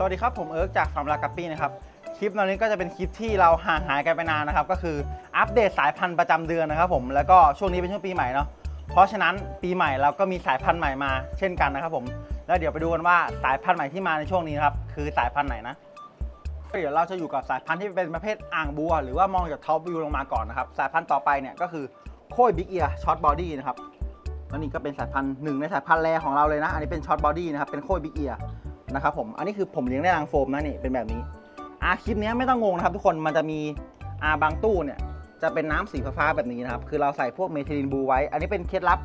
สวัสดีครับ ผมเอิร์กจากฟาร์มลากัปปี้นะครับ คลิปตอนนี้ก็จะเป็นคลิปที่เราห่างหายกันไปนานนะครับ ก็คืออัปเดตสายพันธุ์ประจำเดือนนะครับผมแล้วก็ช่วงนี้เป็นช่วงปีใหม่เนาะเพราะฉะนั้นปีใหม่เราก็มีสายพันธุ์ใหม่มาเช่นกันนะครับผมแล้วเดี๋ยวไปดูกันว่าสายพันธุ์ใหม่ที่มาในช่วงนี้ครับคือสายพันธุ์ไหนนะเดี๋ยวเราจะอยู่กับสายพันธุ์ที่เป็นประเภทอ่างบัว หรือว่ามองจากท็อปวิวลงมาก่อนนะครับสายพันธุ์ต่อไปเนี่ยก็คือโค้ยบิ๊กเอียร์ช็อตบอดี้นะครับแล้วนี่ก็เป็นสายพันธุ์หนึ่งในสายพันธุ์แรของเราเลยนะ อันนี้เป็นช็อตบอดี้นะครับเป็นโค้ยบิ๊กเอียร์ นะครับผม อันนี้คือผมเลี้ยงในรังโฟมนะนี่เป็นแบบนี้อาคลิปนี้ไม่ต้องงงนะครับ ทุกคนมันจะมีอาบางตู้เนี่ยจะเป็นน้ำสีฟ้าแบบนี้นะครับ คือเราใส่พวกเมทิลินบูไว้ อันนี้เป็นเคล็ดลับ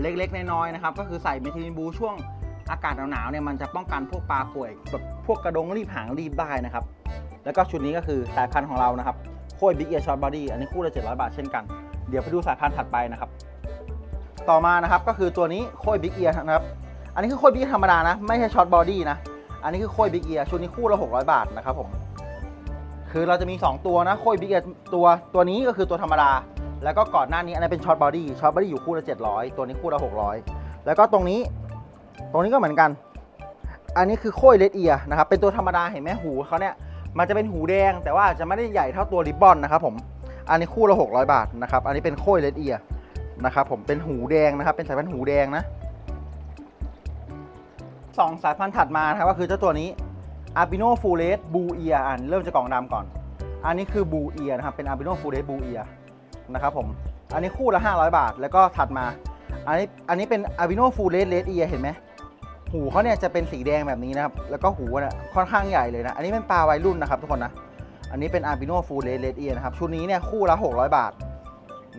เล็กๆ น้อยๆนะครับ ก็คือใส่เมทิลินบูช่วงอากาศหนาวๆเนี่ยมันจะป้องกันพวกปลาป่วยแบบพวกกระดงรีบหางรีบได้นะครับ แล้วก็ชุดนี้ก็คือสายพันธุ์ของเรานะครับโค้ยบิ๊กเอ r ช็อตบอดี้อันนี้คู่ละ700 บาทเช่นกัน เดี๋ยวไปดูสายพันธุ์ถัดไปนะครับ ต่อมานะครับก็คือตัวนี้โค้ยบิ๊กเอียนะครับ อันนี้คือโค้ยบิ๊กธรรมดานะ ไม่ใช่ช็อตบอดี้นะ อันนี้คือโค้ยบิ๊กเอียชุดนี้คู่ละ600 บาทนะครับผม คือเราจะมี 2 ตัวนะโค้ยบิ๊กเอียตัวตัวนี้ก็คือตัวธรรมดา แล้วก็ก่อนหน้านี้อันนี้เป็นช็อตบอดี้ช็อตบอดี้อยู่คู่ละ 700 ตัวนี้คู่ละ 600 แล้วก็ตรงนี้ ตรงนี้ก็เหมือนกัน อันนี้คือโค้ยเลดเอียนะครับ เป็นตัวธรรมดาเห็นไหมหูเขาเนี่ย มันจะเป็นหูแดง แต่ว่าจะไม่ได้ใหญ่เท่าตัวริบบอนนะครับผม อันนี้คู่ละ600 บาทนะครับ อันนี้เป็นโค้ยเลดเอียนะครับผม เป็นหูแดงนะครับ เป็นสายพันธุ์หูแดงนะ สองสายพันธุ์ถัดมานะครับก็คือเจ้าตัวนี้ a r b i n o f u l e s b u e a อ่านเริ่มจากกล่องดำก่อน อันนี้คือ b u e a นะครับเป็น a r b i n o f u l e s b u e a นะครับผมอันนี้คู่ละ 500 บาท แล้วก็ถัดมา อันนี้อันนี้เป็น a r b i n o f u l e s red ear เห็นไหมหูเขาเนี่ยจะเป็นสีแดงแบบนี้นะครับ แล้วก็หูเนี่ยค่อนข้างใหญ่เลยนะ อันนี้เป็นปลาวัยรุ่นนะครับทุกคนนะ อันนี้เป็น a r b i n o f u l e s red ear นะครับ ชุดนี้เนี่ยคู่ละ 600 บาท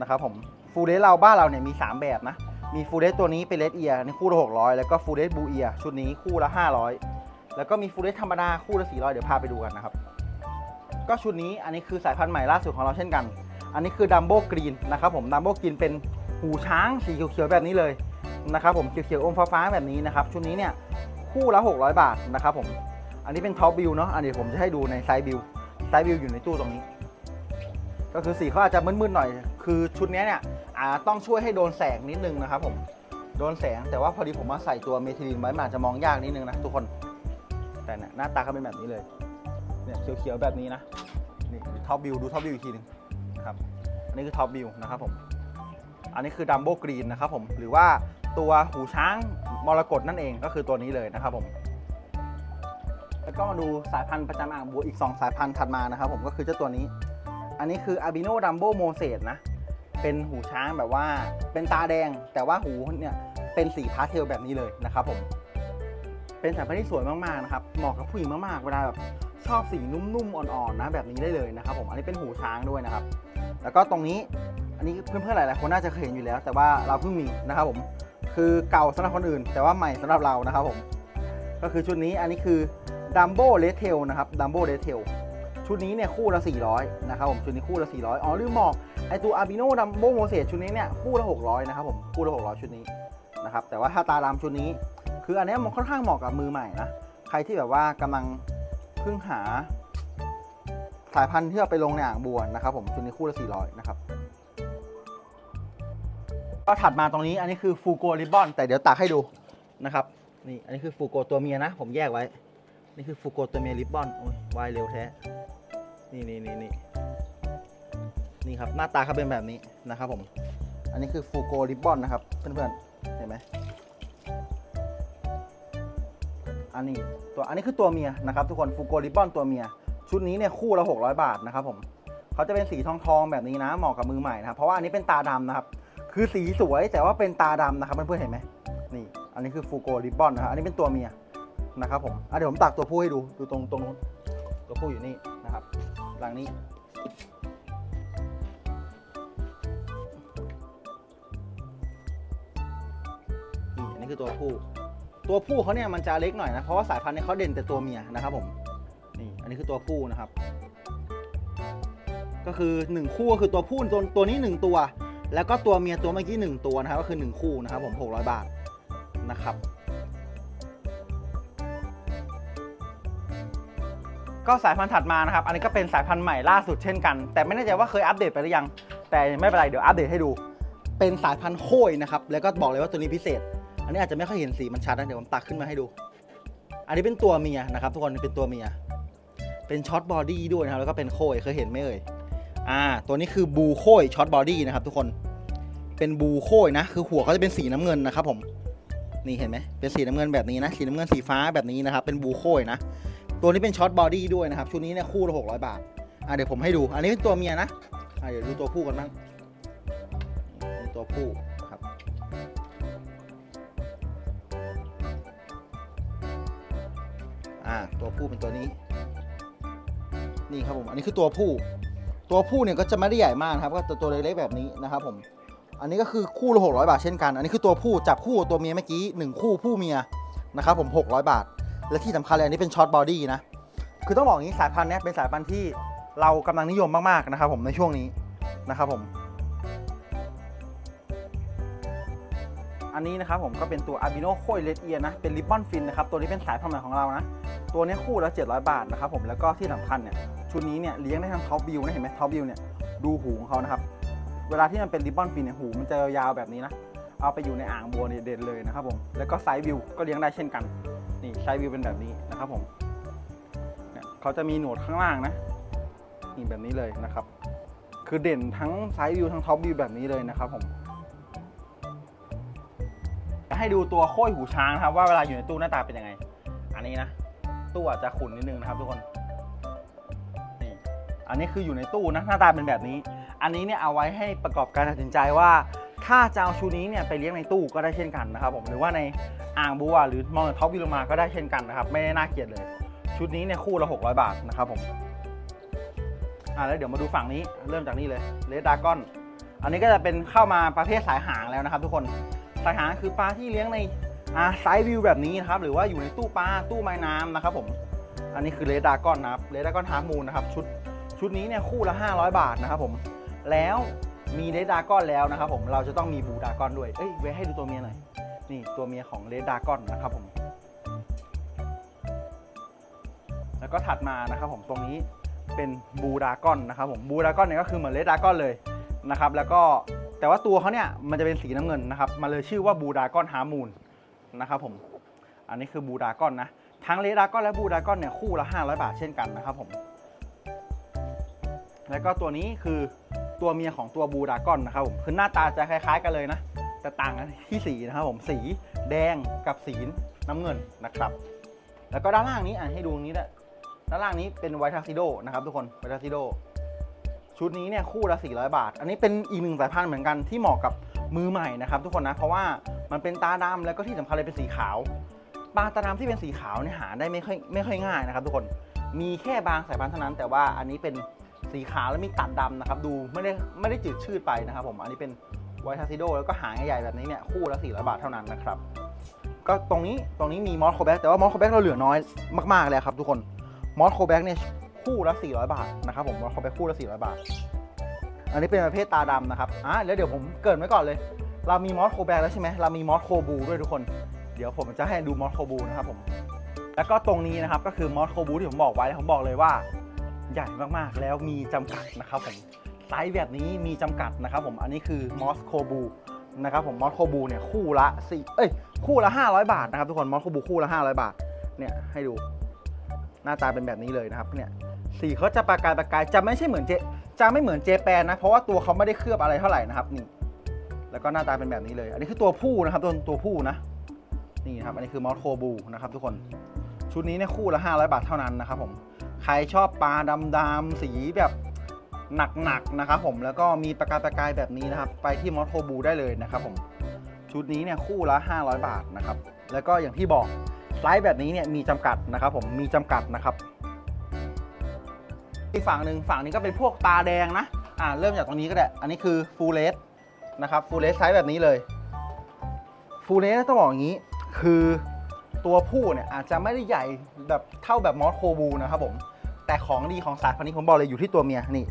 นะครับผม ฟูเ e สเราบ้านเราเนี่ยมี 3 แบบนะ มีฟูเ e สตัวนี้เป็นเลดเอียนี่คู่ละ600 แล้วก็ฟูเ e สบูเอียชุดนี้คู่ละ 500 แล้วก็มีฟูเ e สธรรมดาคู่ละ400 เดี๋ยวพาไปดูกันนะครับ ก็ชุดนี้อันนี้คือสายพันธุ์ใหม่ล่าสุดของเราเช่นกัน อันนี้คือดัมโบกรีนนะครับผมดัมโบกรีนเป็นหูช้างสีเขียวๆแบบนี้เลยนะครับผมเขียวๆอมฟ้าๆแบบนี้นะครับชุดนี้เนี่ยคู่ละ 600 บาทนะครับผมอันนี้เป็นท็อปบิวเนาะอันนี้ผมจะให้ดูในไซส์บิวไซส์บิวอยู่ในตู้ตรงนี้ ก็คือสีเขาอาจจะมืดๆหน่อย คือชุดนี้เนี่ย อาต้องช่วยให้โดนแสงนิดนึงนะครับผมโดนแสงแต่ว่าพอดีผมมาใส่ตัวเมทิลินไว้มันอาจจะมองยากนิดนึงนะทุกคน แต่นี่หน้าตาเขาเป็นแบบนี้เลยเนี่ยเขียวๆแบบนี้นะนี่ท็อปวิวดูท็อปวิวอีกทีหนึงนะครับอันนี้คือท็อปวิวนะครับผมอันนี้คือดัมโบกรีนนะครับผมหรือว่าตัวหูช้างมรกตนั่นเองก็คือตัวนี้เลยนะครับผมแล้วก็มาดูสายพันธุ์ประจำอ่างบัวอีก 2 สายพันธุ์ถัดมานะครับผมก็คือเจ้าตัวนี้ อันนี้คือ a b i n o Dumbo m o s e นะ เป็นหูช้างแบบว่าเป็นตาแดง แต่ว่าหูเนี่ยเป็นสีพาสเทลแบบนี้เลยนะครับผม เป็นสายพันธุ์ที่สวยมากๆนะครับเหมาะกับผู้หญิงมากๆเวลาแบบชอบสีนุ่มๆอ่อนๆนะแบบนี้ได้เลยนะครับผมอันนี้เป็นหูช้างด้วยนะครับ แล้วก็ตรงนี้อันนี้เพื่อนๆหลายๆคนน่าจะเคยเห็นอยู่แล้ว แต่ว่าเราเพิ่งมีนะครับผมคือเก่าสำหรับคนอื่น แต่ว่าใหม่สำหรับเรานะครับผมก็คือชุดนี้อันนี้คือ Dumbo Red Tail นะครับ Dumbo Red Tail ชุดนี้เนี่ยคู่ละ 400 นะครับผมชุดนี้คู่ละ 400 อ๋อลืมบอกไอตัว a r b i n o Dumbo m o s e ชุดนี้เนี่ยคู่ละ 600 นะครับผมคู่ละ 600 ชุดนี้นะครับแต่ว่าถ้าตาดำชุดนี้ คืออันนี้มันค่อนข้างเหมาะกับมือใหม่นะใครที่แบบว่ากำลังเพิ่งหา สายพันธุ์ที่เอาไปลงในอ่างบัวนะครับผมชุดนี้คู่ละ 400 นะครับก็ถัดมาตรงนี้อันนี้คือฟูโกริบบอนแต่เดี๋ยวตักให้ดูนะครับนี่อันนี้คือฟูโกตัวเมียนะ ผมแยกไว้ นี่คือฟูโกตัวเมียริบบอนโอ้ยวายเร็วแท้ นี่นี่นี่นี่นี่ครับ หน้าตาเขาเป็นแบบนี้นะครับผม อันนี้คือฟูโกริบบอนนะครับ เพื่อนๆ เห็นไหมอันนี้ตัวอันนี้คือตัวเมียนะครับทุกคนฟูโกริบบอนตัวเมีย ชุดนี้เนี่ยคู่ละ 600 บาทนะครับผมเขาจะเป็นสีทองทองๆแบบนี้นะเหมาะกับมือใหม่นะครับเพราะว่าอันนี้เป็นตาดำนะครับ คือสีสวยแต่ว่าเป็นตาดำนะครับเพื่อนๆเห็นไหมนี่ อันนี้คือฟูโกริบบอนนะครับอันนี้เป็นตัวเมีย นะครับผมอะเดี๋ยวผมตักตัวผู้ให้ดูดูตรงตรงนู้นตัวผู้อยู่นี่นะครับหลังนี้ นี่อันนี้คือตัวผู้ ตัวผู้เขาเนี่ยมันจะเล็กหน่อยนะ เพราะว่าสายพันธุ์เนี่ยเขาเด่นแต่ตัวเมียนะครับผม นี่อันนี้คือตัวผู้นะครับ ก็คือ 1 คู่ก็คือตัวผู้ตัวตัวนี้ 1 ตัว แล้วก็ตัวเมียตัวเมื่อกี้1ตัวนะครับ ก็คือ 1 คู่นะครับผม600 บาทนะครับ ก็สายพันธุ์ถัดมานะครับ อันนี้ก็เป็นสายพันธุ์ใหม่ล่าสุดเช่นกัน แต่ไม่แน่ใจว่าเคยอัปเดตไปหรือยัง แต่ไม่เป็นไรเดี๋ยวอัปเดตให้ดู เป็นสายพันธุ์โค้ยนะครับ แล้วก็บอกเลยว่าตัวนี้พิเศษ อันนี้อาจจะไม่ค่อยเห็นสีมันชัดนะ เดี๋ยวผมตักขึ้นมาให้ดู อันนี้เป็นตัวเมียนะครับ ทุกคน เป็นตัวเมีย เป็นช็อตบอดี้ด้วยนะครับ แล้วก็เป็นโค้ยเคยเห็นไหมเอ่ย อ่า ตัวนี้คือบูโค้ยช็อตบอดี้นะครับ ทุกคน เป็นบูโค้ยนะ คือหัวเขาจะเป็นสีน้ำเงินนะครับผม นี่เห็นไหมเป็นสีน้ำเงินแบบนี้นะ สีน้ำเงินสีฟ้าแบบนี้นะครับ เป็นบูโค้ยนะ ตัวนี้เป็นช็อตบอดี้ด้วยนะครับ ชุดนี้เนี่ยคู่ละหกร้อยบาท อ่าเดี๋ยวผมให้ดู อันนี้เป็นตัวเมียนะ อ่าเดี๋ยวดูตัวผู้กันบ้างตัวผู้ครับ อ่า ตัวผู้เป็นตัวนี้ นี่ครับผม อันนี้คือตัวผู้ ตัวผู้เนี่ยก็จะไม่ได้ใหญ่มากนะครับ ก็ตัวเล็กๆแบบนี้นะครับผม อันนี้ก็คือคู่ละ600บาทเช่นกัน อันนี้คือตัวผู้จับคู่ตัวเมียเมื่อกี้หนึ่งคู่ผู้เมียนะครับผม600บาท และที่สำคัญเลยอันนี้เป็นช็อตบอดี้นะ คือต้องบอกอย่างนี้สายพันธุ์นี้เป็นสายพันธุ์ที่เรากำลังนิยมมากๆนะครับผมในช่วงนี้นะครับผม อันนี้นะครับผมก็เป็นตัวอาบิโนโคยเลดเอียนะ เป็นริบบอนฟินนะครับตัวนี้เป็นสายพันธุ์ใหม่ของเรานะ ตัวนี้คู่ละ700 บาทนะครับผมแล้วก็ที่สำคัญเนี่ยชุดนี้เนี่ยเลี้ยงได้ทั้งท็อปบิวนะเห็นไหมท็อปบิวเนี่ยดูหูของเขานะครับเวลาที่มันเป็นริบบอนฟินเนี่ยหูมันจะยาวๆแบบนี้นะ เอาไปอยู่ในอ่างบัวเนี่ยเด่นเลยนะครับผมแล้วก็ไซส์วิวก็เลี้ยงได้เช่นกัน นี่ไซส์วิวเป็นแบบนี้นะครับผมเนี่ยเขาจะมีหนวดข้างล่างนะนี่แบบนี้เลยนะครับ คือเด่นทั้งไซส์วิวทั้งท็อปวิวแบบนี้เลยนะครับผมให้ดูตัวโค้ยหูช้างนะครับว่าเวลาอยู่ในตู้หน้าตาเป็นยังไง อันนี้นะตู้อาจจะขุ่นนิดนึงนะครับทุกคนนี่อันนี้คืออยู่ในตู้นะหน้าตาเป็นแบบนี้ อันนี้เนี่ยเอาไว้ให้ประกอบการตัดสินใจว่า ถ้าจะเอาชูนี้เนี่ยไปเลี้ยงในตู้ก็ได้เช่นกันนะครับผมหรือว่าในอ่างบัวหรือมองท็อปวิลมาก็ได้เช่นกันนะครับไม่ได้น่าเกลียดเลย ชุดนี้เนี่ยคู่ละ600 บาทนะครับผมอ่าแล้วเดี๋ยวมาดูฝั่งนี้เริ่มจากนี่เลยเลดดากอนอันนี้ก็จะเป็นเข้ามาประเภทสายหางแล้วนะครับ ทุกคนสายหางคือปลาที่เลี้ยงในอ่าไซส์วิวแบบนี้นะครับหรือว่าอยู่ในตู้ปลาตู้ไม้น้ำนะครับผมอันนี้คือเลดากอนนะครับเลดากอนฮาร์มูนนะครับชุดชุดนี้เนี่ยคู่ละ 500 บาทนะครับผมแล้ว มีเลดากอนแล้วนะครับผมเราจะต้องมีบูดากอนด้วยเอ้ยไว้ให้ดูตัวเมียหน่อยนี่ตัวเมียของเลดากอนนะครับผม แล้วก็ถัดมานะครับผมตรงนี้เป็นบูดากอนนะครับผมบูดากอนเนี่ยก็คือเหมือนเลดากอนเลยนะครับ แล้วก็แต่ว่าตัวเขาเนี่ยมันจะเป็นสีน้ำเงินนะครับมันเลยชื่อว่าบูดากอนฮามูนนะครับผม อันนี้คือบูดากอนนะทั้งเลดากอนและบูดากอนเนี่ยคู่ละ500 บาทเช่นกันนะครับผม แล้วก็ตัวนี้คือ ตัวเมียของตัวบูดากอนนะครับผมคือหน้าตาจะคล้ายๆ กันเลยนะ แต่ต่างกันที่สีนะครับผมสีแดงกับสีน้ำเงินนะครับ แล้วก็ด้านล่างนี้อะให้ดูนี้แหละด้านล่างนี้เป็นไวท์ทักซิโดนะครับทุกคนไวท์ทักซิโดชุดนี้เนี่ยคู่ละ400 บาท อันนี้เป็นอีกหนึ่งสายพันธุ์เหมือนกันที่เหมาะกับมือใหม่นะครับทุกคนนะ เพราะว่ามันเป็นตาดำแล้วก็ที่สำคัญเลยเป็นสีขาว ปลาตาดำที่เป็นสีขาวเนี่ยหาได้ไม่ค่อยไม่ค่อยง่ายนะครับทุกคน มีแค่บางสายพันธุ์เท่านั้น แต่ว่าอันนี้เป็น สีขาวแล้วมีตัดดำนะครับ ดูไม่ได้ไม่ได้จืดชืดไปนะครับผม อันนี้เป็นไวท์ทัสซิโดแล้วก็หางใหญ่ๆแบบนี้เนี่ยคู่ละ400บาทเท่านั้นนะครับ ก็ตรงนี้ตรงนี้มีมอสโคแบ็กแต่ว่ามอสโคแบ็กเราเหลือน้อยมากๆเลยครับทุกคนมอสโคแบ็กเนี่ยคู่ละ400 บาทนะครับผมมอสโคแบ็กคู่ละ400 บาท อันนี้เป็นประเภทตาดำนะครับอะแล้วเดี๋ยวผมเกินไว้ก่อนเลย เรามีมอสโคแบ็กแล้วใช่ไหมเรามีมอสโคบูด้วยทุกคน เดี๋ยวผมจะให้ดูมอสโคบูนะครับผมแล้วก็ตรงนี้นะครับก็คือมอสโคบูที่ผมบอกไว้ผมบอกเลยว่า ใหญ่มากๆ แล้วมีจำกัดนะครับผมไซส์แบบนี้มีจำกัดนะครับผมอันนี้คือมอสโคบูนะครับผมมอสโคบูเนี่ยคู่ละสี่เอ้ยคู่ละ 500 บาทนะครับทุกคนมอสโคบูคู่ละ 500 บาทเนี่ยให้ดู หน้าตาเป็นแบบนี้เลยนะครับเนี่ยสีเขาจะประกายประกายจะไม่ใช่เหมือนเจจะไม่เหมือนเจแปนนะเพราะว่าตัวเขาไม่ได้เคลือบอะไรเท่าไหร่นะครับนี่ แล้วก็หน้าตาเป็นแบบนี้เลย อันนี้คือตัวผู้นะครับตัวตัวผู้นะ นี่ครับ อันนี้คือมอสโคบูนะครับทุกคน ชุดนี้เนี่ยคู่ละ500 บาทเท่านั้นนะครับผม ใครชอบปลาดำๆสีแบบหนักๆนะครับผมแล้วก็มีประกายประกายแบบนี้นะครับ ไปที่มอสโคบูได้เลยนะครับผมชุดนี้เนี่ยคู่ละ 500 บาทนะครับแล้วก็อย่างที่บอกไซส์แบบนี้เนี่ยมีจำกัดนะครับผมมีจำกัดนะครับอีกฝั่งหนึ่งฝั่งนี้ก็เป็นพวกตาแดงนะอ่าเริ่มจากตรงนี้ก็ได้ อันนี้คือฟูลเลสนะครับฟูลเลสไซส์แบบนี้เลยฟูลเลสต้องบอกอย่างนี้ คือตัวผู้เนี่ยอาจจะไม่ได้ใหญ่แบบเท่าแบบมอสโคบูนะครับผม แต่ของดีของสายพันธุ์นี้ผมบอกเลยอยู่ที่ตัวเมียนี่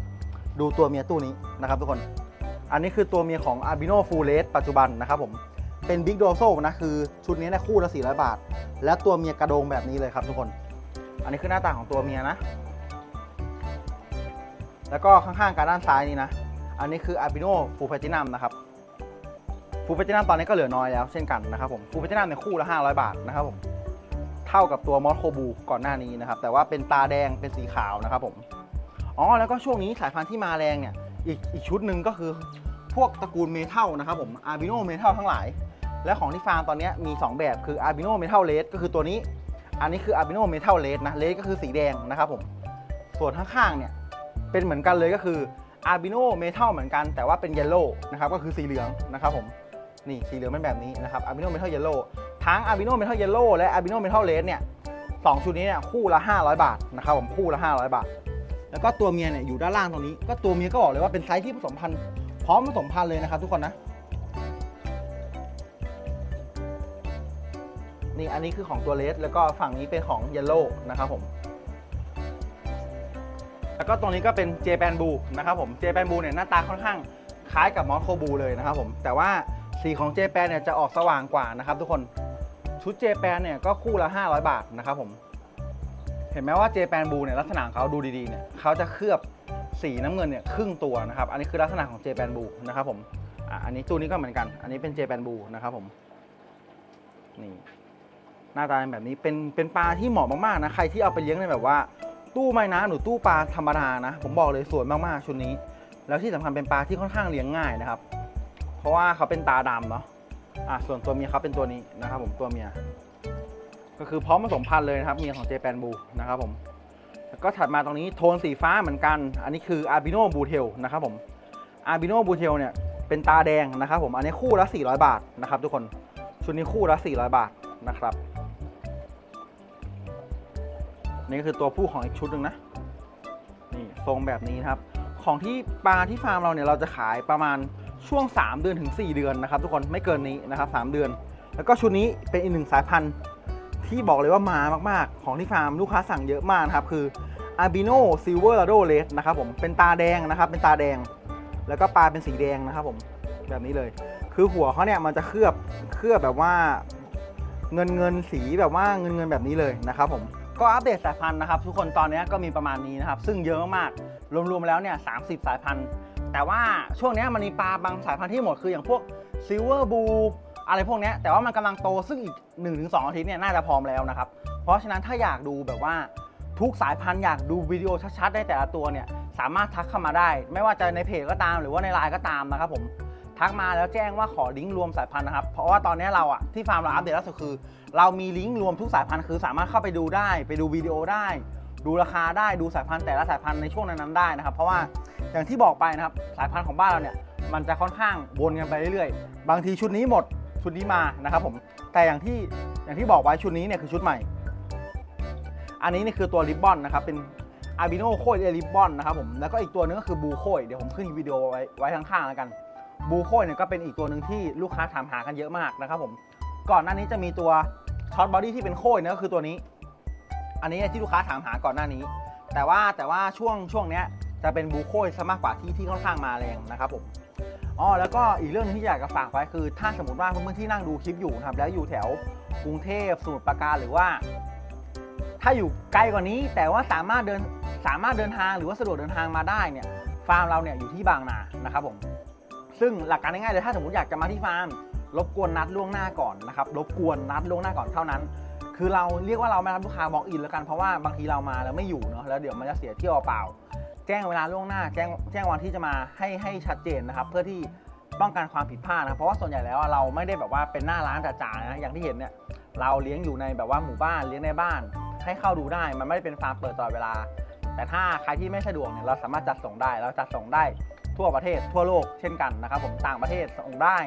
ดูตัวเมียตู้นี้นะครับทุกคน อันนี้คือตัวเมียของ a r b i n o f u l l e s ปัจจุบันนะครับผม เป็น Big d o r s a l นะ คือชุดนี้นี่ยคู่ละ400 บาท และตัวเมียกระโดงแบบนี้เลยครับทุกคน อันนี้คือหน้าตาของตัวเมียนะ แล้วก็ข้างๆการด้านซ้ายนี่นะ อันนี้คือ a r b i n o f u l l Platinum นะครับฟูล l พ l ตินัมตอนนี้ก็เหลือน้อยแล้วเช่นกันนะครับผมฟูล l พ l ตินัมเนี่ยคู่ละ500 บาทนะครับผม ท่ากับตัวมอสโคบูก่อนหน้านี้นะครับ แต่ว่าเป็นตาแดงเป็นสีขาวนะครับผม อ๋อ แล้วก็ช่วงนี้สายพันธุ์ที่มาแรงเนี่ย อีกอีกชุดหนึ่งก็คือพวกตระกูลเมทัลนะครับผมอาร์บิโนเมทัลทั้งหลาย และของที่ฟาร์มตอนนี้มี 2 แบบคืออาร์บิโนเมทัลเลสก็คือตัวนี้ อันนี้คืออาร์บิโนเมทัลเลสนะเลสก็คือสีแดงนะครับผม ส่วนข้างๆเนี่ยเป็นเหมือนกันเลยก็คืออาร์บิโนเมทัลเหมือนกัน แต่ว่าเป็นเยลโล่นะครับก็คือสีเหลืองนะครับผมนี่สีเหลืองเป็นแบบนี้นะครับอาร์บิโนเมทัลเยลโล่ ทั้งอาร์บิโนเมทัลเยลโล่และอาร์บิโนเมทัลเลสเนี่ยสองชุดนี้เนี่ยคู่ละ 500 บาทนะครับผมคู่ละ 500 บาท แล้วก็ตัวเมียเนี่ยอยู่ด้านล่างตรงนี้ ก็ตัวเมียก็บอกเลยว่าเป็นไซส์ที่ผสมพันธุ์พร้อมผสมพันธุ์เลยนะครับทุกคนนะนี่อันนี้คือของตัวเลสแล้วก็ฝั่งนี้เป็นของเยลโล่นะครับผม แล้วก็ตรงนี้ก็เป็นเจแปนบูนะครับผมเจแปนบูเนี่ยหน้าตาค่อนข้างคล้ายกับมอสโคบูเลยนะครับผม แต่ว่าสีของเจแปนเนี่ยจะออกสว่างกว่านะครับทุกคน ชุดเจแปนเนี่ยก็คู่ละ 500 บาทนะครับผม เห็นไหมว่าเจแปนบูเนี่ยลักษณะของเขาดูดีๆเนี่ยเขาจะเคลือบสีน้ำเงินเนี่ยครึ่งตัวนะครับ อันนี้คือลักษณะของเจแปนบูนะครับผมอะอันนี้ตัวนี้ก็เหมือนกัน อันนี้เป็นเจแปนบูนะครับผม นี่หน้าตาเป็นแบบนี้เป็นเป็นปลาที่เหมาะมากๆนะใครที่เอาไปเลี้ยงในแบบว่า ตู้ไม้น้ำหรือตู้ปลาธรรมดานะ ผมบอกเลยสวยมากๆชุดนี้ แล้วที่สำคัญเป็นปลาที่ค่อนข้างเลี้ยงง่ายนะครับ เพราะว่าเขาเป็นตาดำเนาะ อะส่วนตัวเมียเขาเป็นตัวนี้นะครับ ผมตัวเมีย ก็คือพร้อมผสมพันธุ์เลยนะครับเมียของเจแปนบูนะครับผมแล้วก็ถัดมาตรงนี้โทนสีฟ้าเหมือนกัน อันนี้คืออาร์บิโนบูเทลนะครับผมอาร์บิโนบูเทลเนี่ยเป็นตาแดงนะครับผมอันนี้คู่ละ 400 บาทนะครับ ทุกคนชุดนี้คู่ละ 400 บาทนะครับนี่ก็คือตัวผู้ของอีกชุดหนึ่งนะนี่ทรงแบบนี้นะครับ ของที่ปลาที่ฟาร์มเราเนี่ยเราจะขายประมาณ ช่วง 3 เดือนถึง 4 เดือนนะครับ ทุกคนไม่เกินนี้นะครับ 3 เดือน แล้วก็ชุดนี้เป็นอีกหนึ่งสายพันธุ์ที่บอกเลยว่ามามาก ๆ ของที่ฟาร์มลูกค้าสั่งเยอะมากนะครับ คือ Albino Silver Lado Red นะครับผมเป็นตาแดงนะครับ เป็นตาแดง แล้วก็ปลาเป็นสีแดงนะครับผมแบบนี้เลย คือหัวเขาเนี่ยมันจะเคลือบเคลือบแบบว่าเงินเงินสีแบบว่าเงินเงินแบบนี้เลยนะครับผมก็อัปเดตสายพันธุ์นะครับ ทุกคนตอนนี้ก็มีประมาณนี้นะครับ ซึ่งเยอะมากๆรวมๆแล้วเนี่ย30สายพันธุ์ แต่ว่าช่วงนี้มันมีปลาบางสายพันธุ์ที่หมดคืออย่างพวกซิลเวอร์บูอะไรพวกนี้แต่ว่ามันกำลังโตซึ่งอีก 1-2 อาทิตย์เนี่ยน่าจะพร้อมแล้วนะครับ เพราะฉะนั้นถ้าอยากดูแบบว่าทุกสายพันธุ์อยากดูวิดีโอชัดๆ ได้แต่ละตัวเนี่ยสามารถทักเข้ามาได้ ไม่ว่าจะในเพจก็ตามหรือว่าในไลน์ก็ตามนะครับผมทักมาแล้วแจ้งว่าขอลิงก์รวมสายพันธุ์นะครับ เพราะว่าตอนนี้เราอะที่ฟาร์มเราอัปเดตล่าสุดคือ เรามีลิงก์รวมทุกสายพันธุ์คือสามารถเข้าไปดูได้ ไปดูวิดีโอได้ ดูราคาได้ดูสายพันธุ์แต่ละสายพันธุ์ในช่วงนั้นๆได้นะครับ เพราะว่า อย่างที่บอกไปนะครับ สายพันธุ์ของบ้านเราเนี่ยมันจะค่อนข้างวนกันไปเรื่อยๆ บางทีชุดนี้หมดชุดนี้มานะครับผมแต่อย่างที่อย่างที่บอกไว้ชุดนี้เนี่ยคือชุดใหม่ อันนี้เนี่ยคือตัวริบบอนนะครับเป็นอาร์บิโนโคยริบบอนนะครับผมแล้วก็อีกตัวนึงก็คือบูโคยเดี๋ยวผมขึ้นวิดีโอไว้ไว้ข้างๆแล้วกันบูโคยเนี่ยก็เป็นอีกตัวหนึ่งที่ลูกค้าถามหากันเยอะมากนะครับผมก่อนหน้านี้จะมีตัวช็อตบอดี้ที่เป็นโคยเนี่ยก็คือตัวนี้ อันนี้ที่ลูกค้าถามหาก่อนหน้านี้ แต่ว่าแต่ว่าช่วงช่วงเนี้ย จะเป็นบูโคซะมากกว่าที่ที่ค่อนข้างมาแรงนะครับผมอ๋อแล้วก็อีกเรื่องหนึงที่อยากจะฝากไว้คือ ถ้าสมมติว่าเพื่อนๆที่นั่งดูคลิปอยู่นะครับแล้วอยู่แถวกรุงเทพสมุทรปราการหรือว่า ถ้าอยู่ไกลกว่านี้ แต่ว่าสามารถเดินสามารถเดินทางหรือว่าสะดวกเดินทางมาได้เนี่ยฟาร์มเราเนี่ยอยู่ที่บางนานะครับผมซึ่งหลักการง่ายๆเลยถ้าสมมติอยากจะมาที่ฟาร์มรบกวนนัดล่วงหน้าก่อนนะครับรบกวนนัดล่วงหน้าก่อนเท่านั้น คือเราเรียกว่าเราไม่รับลูกค้าบล็อกอินแล้วกันเพราะว่าบางทีเรามาแล้วไม่อยู่เนาะแล้วเดี๋ยวมันจะเสียเที่ยวเปล่า แจ้งเวลาล่วงหน้าแจ้งแจ้งวันที่จะมาให้ให้ชัดเจนนะครับ เพื่อที่ป้องกันความผิดพลาดนะครับเพราะว่าส่วนใหญ่แล้วเราไม่ได้แบบว่าเป็นหน้าร้านจ๋าๆนะอย่างที่เห็นเนี่ยเราเลี้ยงอยู่ในแบบว่าหมู่บ้านเลี้ยงในบ้าน ให้เข้าดูได้มันไม่ได้เป็นฟาร์มเปิดตลอดเวลา แต่ถ้าใครที่ไม่สะดวกเนี่ยเราสามารถจัดส่งได้เราจัดส่งได้ทั่วประเทศทั่วโลกเช่นกันนะครับผมต่างประเทศส่งได้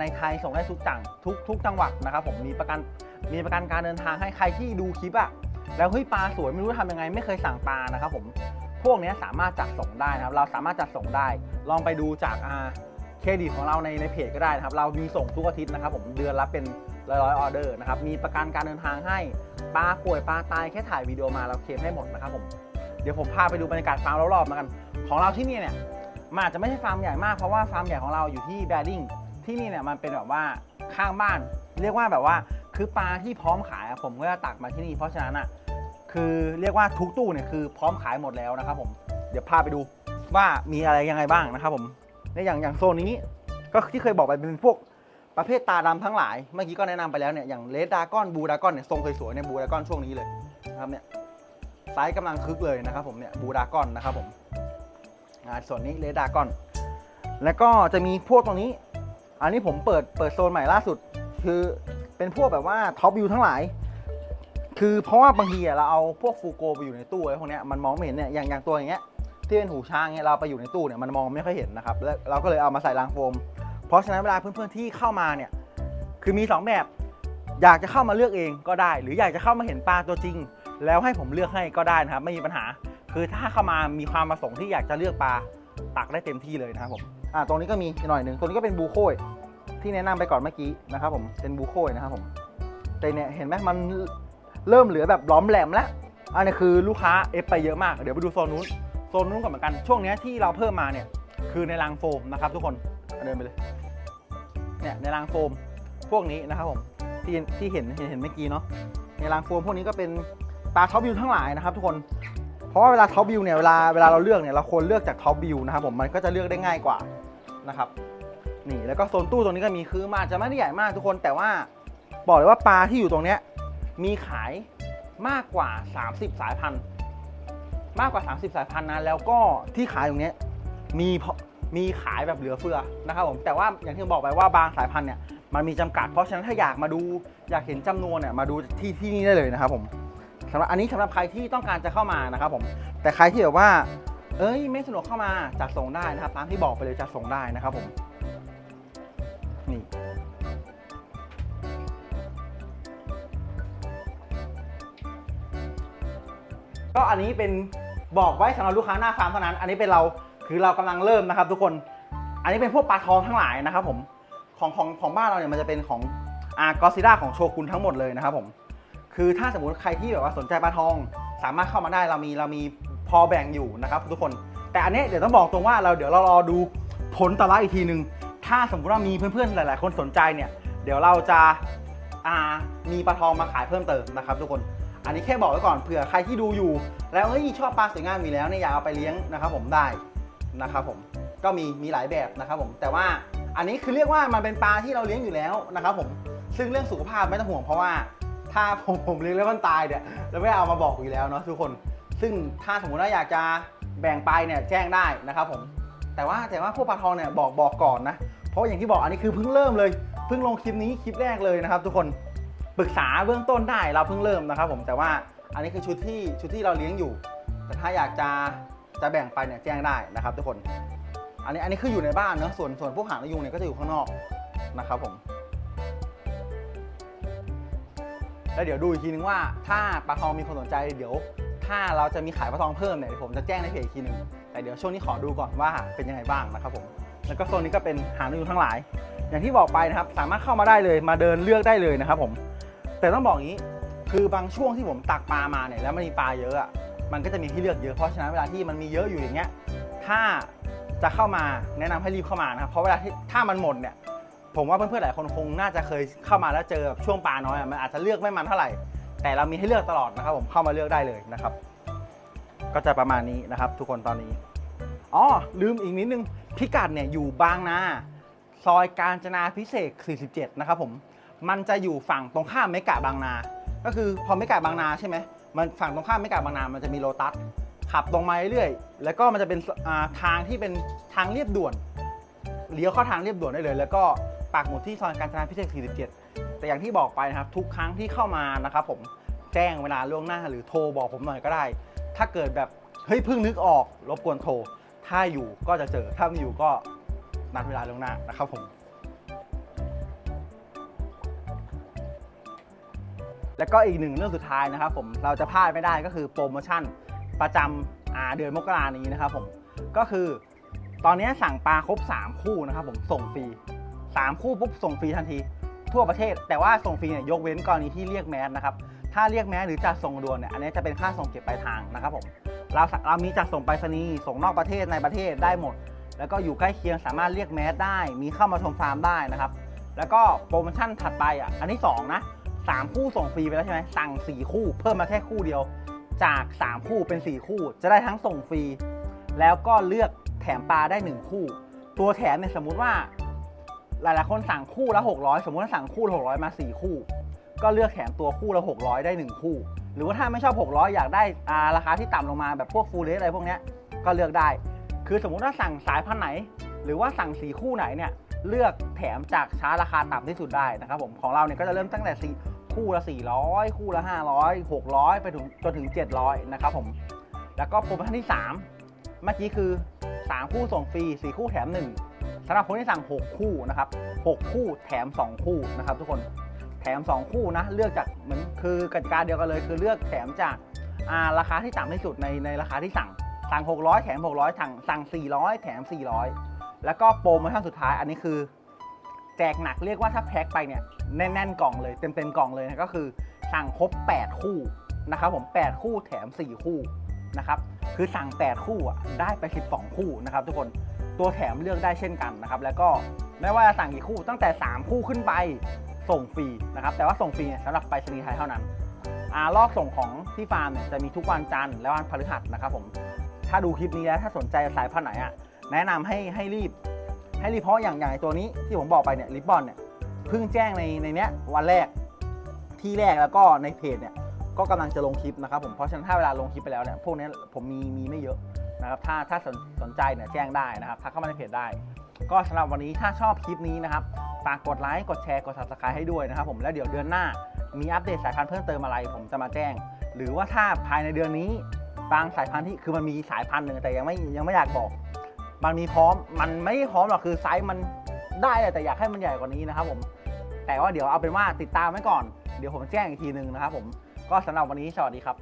ในไทยส่งได้ทุกจังทุกทุกจังหวัดนะครับผมมีประกันมีประกันการเดินทางให้ใครที่ดูคลิปอะ แล้วเฮ้ยปลาสวยไม่รู้จะทำยังไง ไม่เคยสั่งปลานะครับผมพวกนี้สามารถจัดส่งได้นะครับ เราสามารถจัดส่งได้ ลองไปดูจากเครดิตของเราในในเพจก็ได้นะครับ เรามีส่งทุกอาทิตย์นะครับ ผมเดือนละเป็นร้อยร้อยออเดอร์นะครับ มีประกันการเดินทางให้ปลาป่วยปลาตายแค่ถ่ายวิดีโอมาเราเคลมให้หมดนะครับผมเดี๋ยวผมพาไปดูบรรยากาศฟาร์มรอบๆแล้วกัน ของเราที่นี่เนี่ยมันอาจจะไม่ใช่ฟาร์มใหญ่มากเพราะว่าฟาร์มใหญ่ของเราอยู่ที่แบริ่งที่นี่เนี่ยมันเป็นแบบว่าข้างบ้าน เรียกว่าแบบว่า คือปลาที่พร้อมขายอะผมก็จะตักมาที่นี่เพราะฉะนั้นอะคือเรียกว่าทุกตู้เนี่ยคือพร้อมขายหมดแล้วนะครับผมเดี๋ยวพาไปดูว่ามีอะไรยังไงบ้างนะครับผมในอย่างอย่างโซนนี้ก็ที่เคยบอกไปเป็นพวกประเภทตาดำทั้งหลายเมื่อกี้ก็แนะนำไปแล้วเนี่ยอย่างเลดดากอนบูดากอนเนี่ยทรงสวยๆเนี่ยบูดากอนช่วงนี้เลยนะครับเนี่ยไซส์กำลังคึกเลยนะครับผมเนี่ยบูดากอนนะครับผมส่วนนี้เลดดากอน แล้วก็จะมีพวกตรงนี้ อันนี้ผมเปิดเปิดโซนใหม่ล่าสุด คือ เป็นพวกแบบว่าท็อปวิวทั้งหลาย คือเพราะว่าบางทีเราเอาพวกฟูโกไปอยู่ในตู้ไอ้พวกเนี้ยมันมองไม่เห็นเนี่ยอย่างอย่างตัวอย่างเงี้ยที่เป็นหูช้างเนี่ยเราไปอยู่ในตู้เนี่ยมันมองไม่ค่อยเห็นนะครับแล้วเราก็เลยเอามาใส่รางโฟม เพราะฉะนั้นเวลาเพื่อนๆที่เข้ามาเนี่ยคือมี 2 แบบ อยากจะเข้ามาเลือกเองก็ได้ หรืออยากจะเข้ามาเห็นปลาตัวจริง แล้วให้ผมเลือกให้ก็ได้นะครับไม่มีปัญหา คือถ้าเข้ามามีความประสงค์ที่อยากจะเลือกปลาตักได้เต็มที่เลยนะครับผมอ่าตรงนี้ก็มีหน่อยหนึ่งตรงนี้ก็เป็นบูโคย ที่แนะนำไปก่อนเมื่อกี้นะครับผมเป็นบูโคยนะครับผมแต่เนี่ยเห็นไหมมันเริ่มเหลือแบบล้อมแหลมแล้วอันนี้คือลูกค้าเอฟไปเยอะมาก เดี๋ยวไปดูโซนนู้นโซนนู้นก่อนเหมือนกัน ช่วงนี้ที่เราเพิ่มมาเนี่ยคือในรังโฟมนะครับทุกคนเดินไปเลยเนี่ยในรางโฟมพวกนี้นะครับผมที่ที่เห็นเห็นเห็นเมื่อกี้เนาะในรางโฟมพวกนี้ก็เป็นปลาท็อปวิวทั้งหลายนะครับทุกคนเพราะว่าเวลาท็อปวิวเนี่ยเวลาเวลาเราเลือกเนี่ยเราควรเลือกจากท็อปวิวนะครับผมมันก็จะเลือกได้ง่ายกว่านะครับ นี่แล้วก็โซนตู้ตรงนี้ก็มีคือมาจะไม่ได้ใหญ่มากทุกคนแต่ว่าบอกเลยว่าปลาที่อยู่ตรงเนี้ยมีขายมากกว่า 30 สายพันธุ์ มากกว่า 30 สายพันธุ์นะแล้วก็ที่ขายตรงเนี้ยมีมีขายแบบเหลือเฟือนะครับผมแต่ว่าอย่างที่ผมบอกไปว่าบางสายพันธุ์เนี่ยมันมีจำกัดเพราะฉะนั้นถ้าอยากมาดูอยากเห็นจำนวนเนี่ยมาดูที่ที่นี่ได้เลยนะครับผมสำหรับอันนี้สำหรับใครที่ต้องการจะเข้ามานะครับผมแต่ใครที่แบบว่า เอ้ยไม่สะดวกเข้ามาจัดส่งได้นะครับตามที่บอกไปเลยจัดส่งได้นะครับผม ก็อันนี้เป็นบอกไว้สำหรับลูกค้าหน้าฟาร์มเท่านั้น อันนี้เป็นเราคือเรากำลังเริ่มนะครับทุกคน อันนี้เป็นพวกปลาทองทั้งหลายนะครับผม ของของของบ้านเราเนี่ยมันจะเป็นของอากอซิล่าของโชกุนทั้งหมดเลยนะครับผม คือถ้าสมมติใครที่แบบว่าสนใจปลาทอง สามารถเข้ามาได้เรามีเรามีพอแบ่งอยู่นะครับทุกคน แต่อันนี้เดี๋ยวต้องบอกตรงว่าเราเดี๋ยวเรารอดูผลตลาดอีกทีหนึ่งถ้าสมมติว่ามีเพื่อนๆหลาย ๆ คนสนใจเนี่ย เดี๋ยวเราจะามีปลาทองมาขายเพิ่มเติมนะครับทุกคน อันนี้แค่บอกไว้ก่อนเผื่อใครที่ดูอยู่ แล้วเฮ้ยชอบปลาสวยงามมีแล้วเนี่ยอยากเอาไปเลี้ยงนะครับผมได้นะครับผมก็มีมีหลายแบบนะครับผมแต่ว่าอันนี้คือเรียกว่ามันเป็นปลาที่เราเลี้ยงอยู่แล้วนะครับผมซึ่งเรื่องสุขภาพไม่ต้องห่วงเพราะว่าถ้าผมผมเลี้ยงแล้วมันตายเนี่ยเราไม่เอามาบอกอยู่แล้วเนาะทุกคน ซึ่งถ้าสมมติว่าอยากจะแบ่งไปเนี่ยแจ้งได้นะครับผมแต่ว่าแต่ว่าพวกปลาทองเนี่ยบอกบอกก่อนนะ เพราะอย่างที่บอกอันนี้คือเพิ่งเริ่มเลยเพิ่งลงคลิปนี้คลิปแรกเลยนะครับ ทุกคน ปรึกษาเบื้องต้นได้เราเพิ่งเริ่มนะครับผมแต่ว่าอันนี้คือชุดที่ชุดที่เราเลี้ยงอยู่ แต่ถ้าอยากจะจะแบ่งไปเนี่ยแจ้งได้นะครับ ทุกคน อันนี้อันนี้คืออยู่ในบ้านเนอะส่วนส่วนพวกหางนกยุงเนี่ยก็จะอยู่ข้างนอกนะครับผมแล้วเดี๋ยวดูอีกทีนึงว่าถ้าปลาทองมีคนสนใจเดี๋ยว ถ้าเราจะมีขายปลาทองเพิ่มเนี่ยผมจะแจ้งในเพจอีกทีนึงแต่เดี๋ยวช่วงนี้ขอดูก่อนว่าเป็นยังไงบ้างนะครับผมแล้วก็โซนนี้ก็เป็นหางนกยุงทั้งหลาย อย่างที่บอกไปนะครับ สามารถเข้ามาได้เลยมาเดินเลือกได้เลยนะครับผม แต่ต้องบอกอย่างนี้ คือบางช่วงที่ผมตักปลามาเนี่ยแล้วมันมีปลาเยอะอะมันก็จะมีที่เลือกเยอะเพราะฉะนั้นเวลาที่มันมีเยอะอยู่อย่างเงี้ย ถ้าจะเข้ามาแนะนำให้รีบเข้ามานะครับเพราะเวลาที่ถ้ามันหมดเนี่ยผมว่าเพื่อนๆหลายคนคงน่าจะเคยเข้ามาแล้วเจอแบบช่วงปลาน้อยมันอาจจะเลือกไม่มันเท่าไหร่ แต่เรามีให้เลือกตลอดนะครับ ผมเข้ามาเลือกได้เลยนะครับ ก็จะประมาณนี้นะครับ ทุกคนตอนนี้อ๋อลืมอีกนิดนึงพิกัดเนี่ยอยู่บางนาซอยกาญจนาพิเศษ 47 นะครับผม มันจะอยู่ฝั่งตรงข้ามเมกะบางนา ก็คือพอเมกะบางนาใช่ไหมมันฝั่งตรงข้ามเมกะบางนา มันจะมีโลตัสขับตรงมาเรื่อยๆแล้วก็มันจะเป็นทางที่เป็นทางเรียบด่วนเลี้ยวเข้าทางเรียบด่วนได้เลย แล้วก็ปักหมุดที่ซอยกาญจนาพิเศษ 47 แต่อย่างที่บอกไปนะครับทุกครั้งที่เข้ามานะครับผมแจ้งเวลาล่วงหน้าหรือโทรบอกผมหน่อยก็ได้ ถ้าเกิดแบบเฮ้ยเพิ่งนึกออกรบกวนโทร ถ้าอยู่ก็จะเจอ ถ้าไม่อยู่ก็นัดเวลาล่วงหน้านะครับผม แล้วก็อีกหนึ่งเรื่องสุดท้ายนะครับผมเราจะพลาดไม่ได้ก็คือโปรโมชั่นประจำอ่าเดือนมกรานี้นะครับผมก็คือตอนนี้สั่งปลาครบ 3 คู่นะครับผมส่งฟรี3 คู่ปุ๊บส่งฟรีทันที ทั่วประเทศ แต่ว่าส่งฟรีเนี่ยยกเว้นกรณีที่เรียกแมสนะครับถ้าเรียกแมสหรือจัดส่งด่วนเนี่ยอันนี้จะเป็นค่าส่งเก็บปลายทางนะครับผมเราเรามีจัดส่งไปรษณีย์ส่งนอกประเทศในประเทศได้หมด แล้วก็อยู่ใกล้เคียงสามารถเรียกแมสได้ มีเข้ามาชมฟาร์มได้นะครับ แล้วก็โปรโมชั่นถัดไปอะอันที่2นะ 3 คู่ส่งฟรีไปแล้วใช่ไหมสั่ง 4 คู่ เพิ่มมาแค่คู่เดียว จาก 3 คู่เป็น 4 คู่ จะได้ทั้งส่งฟรี แล้วก็เลือกแถมปลาได้ 1 คู่ ตัวแถมเนี่ยสมมุติว่า หลายๆคนสั่งคู่ละ 600 สมมติว่าสั่งคู่ละ600 มา 4 คู่ ก็เลือกแถมตัวคู่ละ 600 ได้ 1 คู่ หรือว่าถ้าไม่ชอบ 600 อยากได้อ่าราคาที่ต่ำลงมาแบบพวกฟูลเลสอะไรพวกเนี้ยก็เลือกได้ คือสมมุติว่าสั่งสายพันธุ์ไหน หรือว่าสั่งสีคู่ไหนเนี่ยเลือกแถมจากช้าราคาต่ำที่สุดได้นะครับผมของเราเนี่ยก็จะเริ่มตั้งแต่สี่ คู่ละ 400 คู่ละ 500 600 ไปถึงจนถึง 700 นะครับผม แล้วก็โปรโมชั่นที่ 3 เมื่อกี้คือ 3 คู่ส่งฟรี 4 คู่แถม 1สำหรับคนที่สั่ง 6 คู่นะครับ 6 คู่แถม 2 คู่นะครับทุกคน แถม 2 คู่นะ เลือกจากเหมือนคือกติกาเดียวกันเลย คือเลือกแถมจาการาคาที่ต่ำที่สุดในในราคาที่สั่ง สั่ง 600 แถม 600สั่งสั่ง 400 แถม 400 แล้วก็โปรโมชั่นสุดท้ายอันนี้คือ แจกหนักเรียกว่าถ้าแพ็คไปเนี่ยแน่นๆกล่องเลยเต็มๆกล่องเลยนะก็คือสั่งครบ 8 คู่นะครับผม 8 คู่แถม 4 คู่นะครับคือสั่ง 8 คู่อะได้ไป 12 คู่นะครับทุกคนตัวแถมเลือกได้เช่นกันนะครับแล้วก็ไม่ว่าจะสั่งกี่คู่ตั้งแต่ 3 คู่ขึ้นไปส่งฟรีนะครับแต่ว่าส่งฟรีเนี่ยสำหรับไปรษณีย์ไทยเท่านั้นอารอบส่งของที่ฟาร์มเนี่ยจะมีทุกวันจันทร์และวันพฤหัสนะครับผมถ้าดูคลิปนี้แล้วถ้าสนใจสายพันธุ์ไหนอะแนะนำให้ให้รีบ ให้รีบเพราะอย่างอย่างไอ้ตัวนี้ที่ผมบอกไปเนี่ยลิบบอนเนี่ยเพิ่งแจ้งในในเนี้ยวันแรกที่แรกแล้วก็ในเพจเนี่ยก็กำลังจะลงคลิปนะครับผมเพราะฉะนั้นถ้าเวลาลงคลิปไปแล้วเนี่ยพวกนี้ผมมีมีไม่เยอะนะครับถ้าถ้าสนสนใจเนี่ยแจ้งได้นะครับถ้าเข้ามาในเพจได้ ก็สำหรับวันนี้ถ้าชอบคลิปนี้นะครับฝากกดไลค์กดแชร์กด subscribe ให้ด้วยนะครับผมแล้วเดี๋ยวเดือนหน้ามีอัปเดตสายพันธุ์เพิ่มเติมอะไร ผมจะมาแจ้ง หรือว่าถ้าภายในเดือนนี้บางสายพันธุ์ที่คือมันมีสายพันธุ์หนึ่งแต่ยังไม่ยังไม่อยากบอก มันมีพร้อมมันไม่พร้อมหรอกคือไซส์มันได้แหละแต่อยากให้มันใหญ่กว่านี้นะครับผมแต่ว่าเดี๋ยวเอาเป็นว่าติดตามไว้ก่อนเดี๋ยวผมแจ้งอีกทีหนึ่งนะครับผมก็สำหรับวันนี้สวัสดีครับ